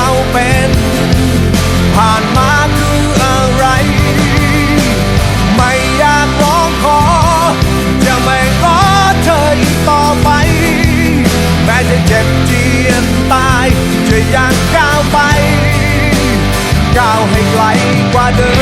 เราเป็น ผ่านมาคืออะไร ไม่อยากร้องขอ จะไม่รอเธออีกต่อไป แม้จะเจ็บเจียนตายจะยังก้าวไป ก้าวให้ไกลกว่าเดิ